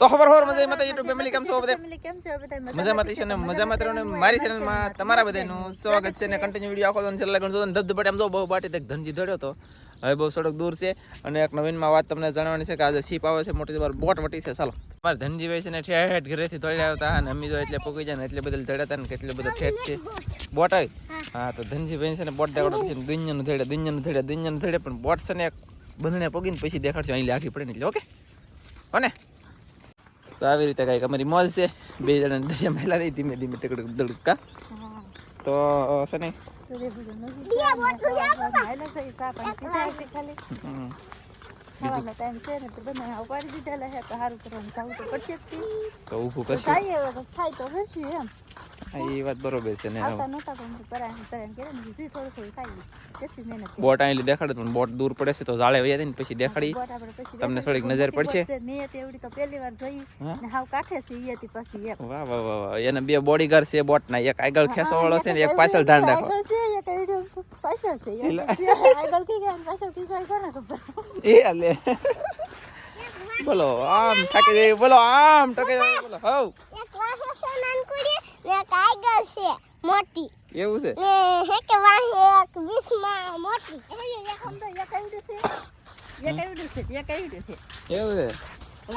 તો ખબર હોર મજા મતા યુટ્યુબ ફેમિલી કેમ છો? બધા કેમ છો? બધા મજામાં ને મજામાં ને મારી ચેનલમાં તમારા બધાનું સ્વાગત છે ને કન્ટિન્યુ વીડિયો આખો છેલ્લા એમ જો બહુ બાટી તક ધનજી ધડ્યો તો. હવે બહુ સડક દૂર છે અને એક નવીનમાં વાત તમને જણાવવાની છે કે આજે સીપ આવે છે મોટી વાર બોટ વટી છે. ચાલો. મારે ધનજી ભાઈ છે ને ઠેઠ ઘરેથી દોડ્યા હતા અને અમી જો એટલે પોકી જાય ને એટલે બદલ ધડ્યા હતા ને કેટલે બધો ઠેઠ છે. બોટ. આવી? હા તો ધનજી ભાઈ છે ને બોટ ડાવડો છે ને દુનિયાનું ધડે દુનિયાનું ધડે દુનિયાનું ધડે પણ બોટ છે ને એક બંધણે પોગીને પછી દેખાડશે અહીં લાગી પડે ને એટલે ઓકે? કોને તો આવી રીતે કાંઈક અમારી મોજ છે બે જણા દરિયા મહેલા દઈ ધીમે ધીમે ટકડક દડકા તો છે ને? હમ, ટાઈમ છે ને તો ઊભું કરશું. થાય તો હશું એમ. એ વાત બરોબર છે ને. બોટ અહીં દેખાડે પણ બોટ દૂર પડે છે તો જાળે વયા ને પછી દેખાડી. તમને થોડીક નજર પડશે? વાહ વાહ વાહ વાહ. એને બે બોડીગાર્ડ છે બોટ ના એક આગળ ખેંચવા વાળો છે ને એક પાછળ ધ્યાન રાખો આગળ છે એક એવડી પાછળ છે એમ છે. આગળ કી ગયા ને પાછળ કી ગયા કોને ખબર? એ લે બોલો આમ ઠકે જાય બોલો આમ જાય બોલો હવ. ને ટાઈગર છે મોટી. એવું છે? ને હે કે વાહે એક વીસમાં મોટી. એ એક છે. એક એવડી છે એક એવડી છે. એવું છે?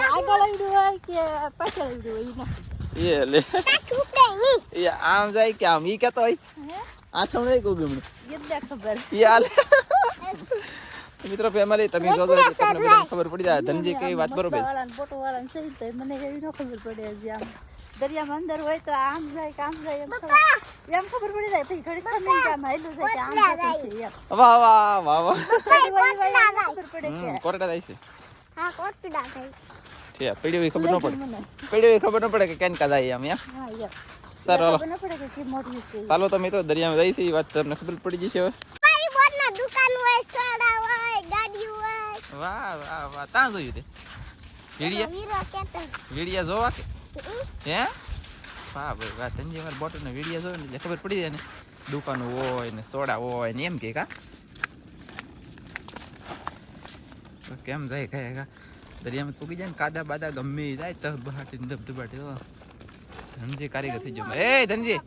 આગળ એવડી હોય કે પાછળ એવડી હોય ઈ નથી. એ લે. કાઠું ઉપડે ની એ આમ જાય કે આમ ઈ કેતો હોય? હે? આથમ કહું ગમણું. એ ખબર. ઈ મિત્રો ફેમિલી તમે જોજો તમને ખબર પડી જાય. ધનજી કઈ વાત બરોબર વાળાને બોટો વાળાને છે તો મને એવી ન ખબર પડે હજી આમ. દરિયામાં અંદર હોય તો આમ જાય કે આમ જાય એમ ખબર. એમ ખબર પડી જાય પછી ઘડી ખબર નહીં કે આમ જાય કે આમ વાહ વાહ વાહ વાહ. ખબર પડે કે. કોરડા જાય છે. હા છે પડ્યો ખબર ન પડે. મને. ખબર ન પડે કે કેન કા જાય આમ યા હા એમ. સારું ખબર ન પડે કે કે મોટી છે. ચાલો તો દરિયામાં જાય છે એ વાત તમને ખબર પડી જશે હવે. મારી બોટના દુકાન હોય સોડા હોય ગાડી હોય. વાહ વાહ વાહ. ત્યાં જોયું તે? વીડિયા? વીડિયા જોવા કે? હે? વાહ ભાઈ વાહ ધનજી મારા બોટલ વીડિયો જોવે ને એટલે ખબર પડી જાય ને. દુકાનો હોય ને સોડા હોય ને એમ કે કા? તો કેમ જાય કાંઈ કા? દરિયામાં પૂગી જાય ને કાદા બાદા ગમે જાય તો બહાટી ને ધબધબાટી હો. ધનજી કારીગર થઈ ગયો એ ધનજી!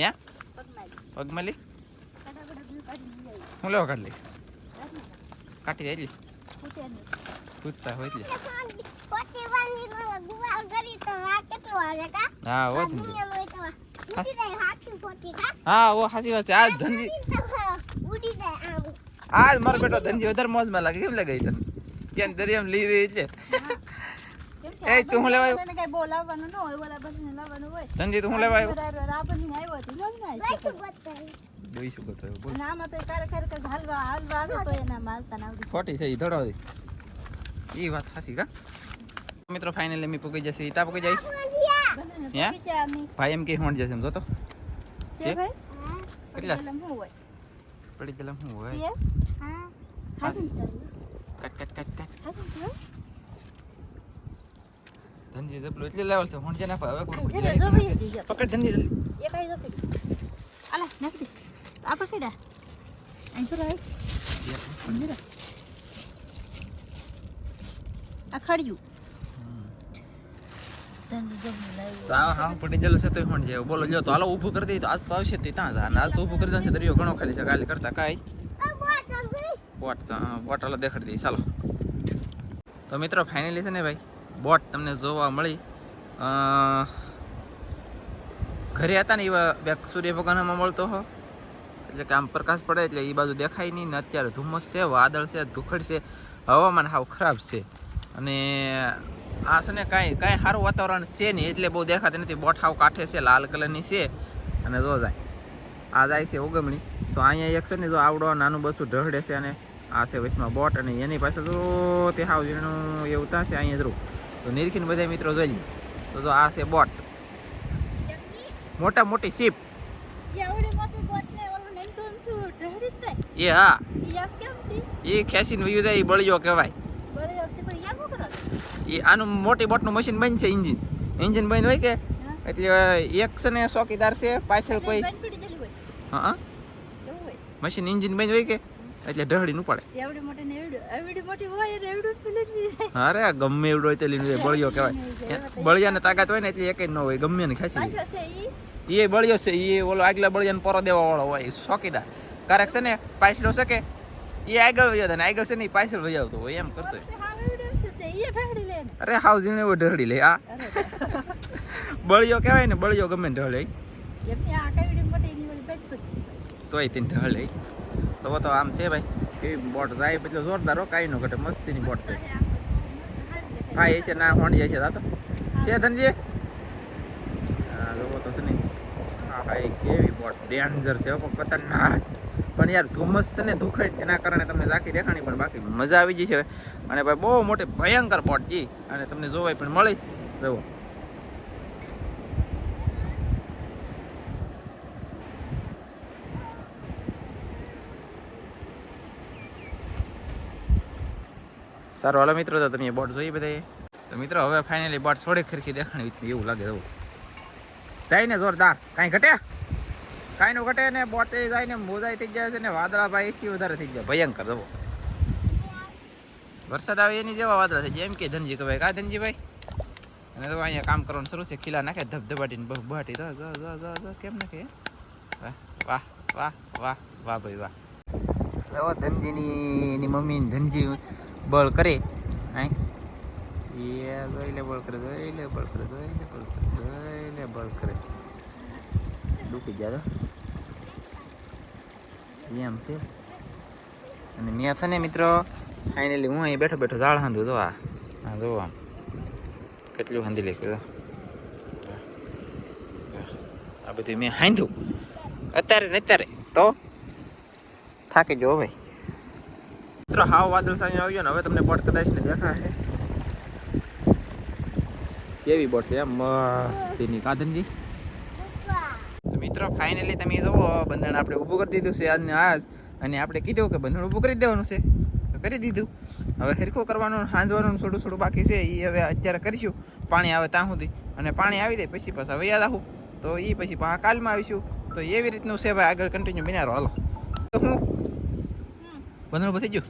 હે? પગમાં જ. પગમાં લી? બધા બધા બધું કાઢી લઈ આવ્યા. હું લેવા કાઢ લી કાઢી જાય. કૂદતા હોય એટલે કરી હા કા હા ઓ હાસી વાત છે. આ ધનજી ઉડી જાય આજ મારો બેટો ધનજી વધારે મોજમાં લાગે. કેમ લાગે તને કેમ દરિયામાં લઈ એટલે. એ, તું હું લેવાય મને કાંઈ બોલાવવાનું લાવવાનું ન હોય, બોલા બસ ને લાવવાનું હોય. ધનજી તું હું લેવાય આવ્યો? આ બધાને આવ્યો હતો, ઈ ના બોઈ શું જોઈશું બોલ. નામ તો કાર ક્યારેક હાલવા હાલવા આવે તો એના માલતા ના ખોટી છે ઈ ધડો દી ઈ વાત હાસી કા? મિત્રો ફાઇનલી અમે પૂગી જશે. ઈતા પૂગી જાય? હે? ભાઈ એમ કે હોણ જશે એમ જો તો છે? કેટલા? પડી ગયેલા હું હોય? હા cut cut cut cut. Dhanji જપલું એટલે લેવલ છે હોણ જે ના હવે પકડી. પકડ ધનજી જલ્દી એ કાંઈ નથી. આલે, નાખી દે. આ પકડ્યા. અહીં તો રાખ. અહીં રાખ. આ ખડ્યું. તો બોલો, લ્યો તો હાલો, ઊભું કરી દઈએ તો આજ આવશે તે ત્યાં જા. આજ તો ઊભું ઘણો ખાલી છે, કાલે કરતા કાંઈ. બોટ બોટ બોટલ દેખાડી દઈ ચાલો. તો મિત્રો ફાઇનલી છે ને ભાઈ બોટ તમને જોવા મળી. ઘરે હતા ને એવા બે સૂર્ય ભગવાનમાં મળતો હો. એટલે કે આમ પ્રકાશ પડે એટલે એ બાજુ દેખાય નહીં ને અત્યારે ધુમ્મસ છે, વાદળ છે, ધુખડ છે, હવામાન હાવ ખરાબ છે. અને આ છે ને કાંઈ કાંઈ સારું વાતાવરણ છે નહીં એટલે બહુ દેખાતી નથી. બોટ હાવ કાંઠે છે લાલ કલરની છે. અને જો જાય. આ જાય છે ઉગમણી. તો અહીંયા એક છે ને જો આવડો નાનું બસું ઢળે છે અને આ છે વચમાં બોટ અને એની પાસે તો તે હાવ જીણું એવું છે અહીંયા જરૂર તો નિરખીને બધા મિત્રો જોઈ લઈએ તો જો આ છે બોટ. મોટા મોટી શીપ. એ જ હા? એ ખેંચીને વયું જાય એ બળિયો કહેવાય બળે વખતે પણ ઈ આમ શું કરો? એ આનું મોટી બોટનું મશીન બંધ છે ઇન્જિન ઇન્જિન બંધ હોય કે? એટલે એક છે ને ચોકીદાર છે પાછળ કોઈ. હા મશીન ઇન્જિન બંધ હોય કે? એટલે ઢહડી નું પડે. એવડી મોટી ને મોટી હોય ને. અરે ગમે એવડો હોય તે લીધું જાય બળિયો કહેવાય. બળિયાને તાકાત હોય ને એટલે એક ન હોય ગમે ને ખાસી છે એ બળિયો છે એ ઓલો આગલા બળિયાને પરો દેવા વાળો હોય એ શોકીદાર કારક છે ને પાછલો શકે એ આગળ વયો ને આગળ છે ને એ પાછળ વજાવતો આવતો હોય એમ કરતો હોય. ઠાડી લે ને. અરે એવો ઢળી લે આ બળિયો કહેવાય ને બળિયો ગમે ઢળે તોય તેને ઢળે તો તો આમ છે ભાઈ કેવી બોટ જાય પછી જોરદાર હો કાંઈ નો ઘટે મસ્તીની બોટ છે. હા એ છે ના હોંડી છે દાતો છે ધનજી? હા જોવો તો છે ને હા ભાઈ કેવી બોટ ડેન્જર છે હો, ખતરનાક. પણ યાર ધુમ્મસ છે ને ધુખડ એના કારણે તમને ઝાંખી દેખાણી પણ બાકી મજા આવી ગઈ અને ભાઈ બહુ મોટી ભયંકર બોટ જી. અને તમને જોવાય પણ મળી. જવો સારું, હાલો મિત્રો, તો તમે બોટ જોઈ બધા તો મિત્રો, હવે ફાઇનલી બોટ થોડી ખરખી દેખાણી, એવું લાગે એવું. જાય ને જોરદાર. કાંઈ ઘટે કાંઈ ઘટે ને બોટે જાય ને મોજાઈ થઈ જાય છે ને વાદળા ભાઈ એથી વધારે થઈ જાય. ભયંકર જવો વરસાદ આવે એની જેવા વાદળા થઈ જાય. એમ કે ધનજી ભાઈ, કા ધનજીભાઈ અને તો અહીંયા કામ કરવાનું શરૂ છે. ખીલા નાખે, ધબધબાટીને બહુ બાટી. તો જો જો જો જો, કેમ નાખે વાહ વાહ વાહ વાહ ભાઈ, વાહ. તો ધનજીની મમ્મી ધનજી બળ કરે. અહીં એ જોઈ લે, બળ કરે, જોઈ લે, બળ કરે, જોઈ લે, બળ કરે, જોઈ લે, બળ કરે. ડૂબી ગયા એમ છે. અને મેં છે ને મિત્રો ફાઇનલી હું અહીં બેઠો બેઠો ઝાડ હાંધું તો આ. હા જો આમ, કેટલું હાંધી લખ્યું આ બધું મેં હાંધ્યું અત્યારે ને અત્યારે, તો થાકી જો ભાઈ. મિત્રો, હાવ વાદળ સામે આવ્યો ને, હવે તમને બોટ કદાચ ને દેખાશે. કેવી બોટ છે? એમ મસ્તીની કાદનજી મિત્રો ફાઇનલી તમે જુઓ બંધન આપણે ઊભું કરી દીધું છે આજને આજ. અને આપણે કીધું કે બંધન ઊભું કરી દેવાનું છે. તો કરી દીધું. હવે હરખું કરવાનું હાંધવાનું થોડું થોડું બાકી છે. એ હવે અત્યારે કરીશું. પાણી આવે ત્યાં સુધી. અને પાણી આવી જાય પછી પાછા વૈયા આવું તો એ પછી કાલમાં આવીશું. તો એવી રીતનું છે ભાઈ આગળ કન્ટિન્યુ બિનારો હાલો. તો હું? બંધન ઊભું થઈ ગયું?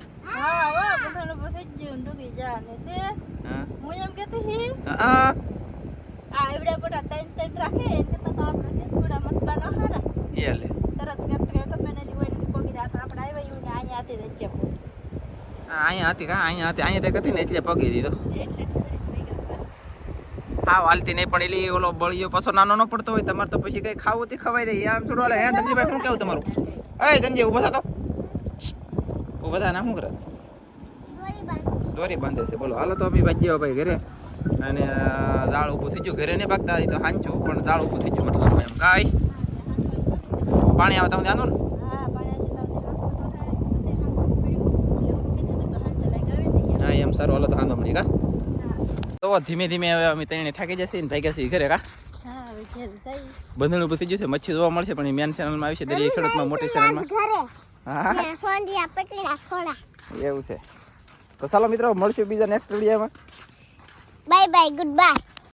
બધાનો ડૂબી છે. હા. હું એમ કહેતી હા. આ એવડા ત્રણ ત્રણ રાખે એને કરતાં તો આપણે ટેસ્કોડા મસ્બાનો હારા લે. તરત કે ગમે ને હોય ને પોગી રાત આપણે આવ્યા એવું ને અહીંયા હતી હા, અહીંયા હતી કા? અહીંયા હતી અહીંયા તે હતી ને એટલે પગી દીધો. એટલે. હા વાલતી નહીં પણ એલી ઓલો બળિયો પાછો નાનો ન પડતો હોય તમારે તો પછી કઈ ખાવું તે ખવાય દે આમ છોડો હે ધનજીભાઈ શું કેવું તમારું? એ ધનજી ઊભો થા તો. ઊભા થા ના શું કરે? દોરી બાંધે છે. બોલો હાલો તો અમે ભાઈ ભાઈ ઘરે. અને ઝાડ ઊભું થઈ ગયું. ઘરે નહીં ભાગતા એ તો હાંચું પણ ઝાડ ઊભું થઈ ગયું મતલબ એમ. કાંઈ પાણી આવે તમે ધ્યાન ને? હા એમ સારું. હાલો તો હાંધો મળી કા? તો ધીમે ધીમે હવે અમે ત્રણે થાકી જશે ને ભાગ્યા છીએ ઘરે કા? બંધણ ઊભું થઈ જશે મચ્છી જોવા મળશે પણ મેન ચેનલમાં આવી છે. દરિયા ખેડૂતમાં મોટી ચેનલમાં એવું છે. તો ચાલો મિત્રો મળશું બીજા નેક્સ્ટ વિડીયોમાં બાય બાય ગુડ બાય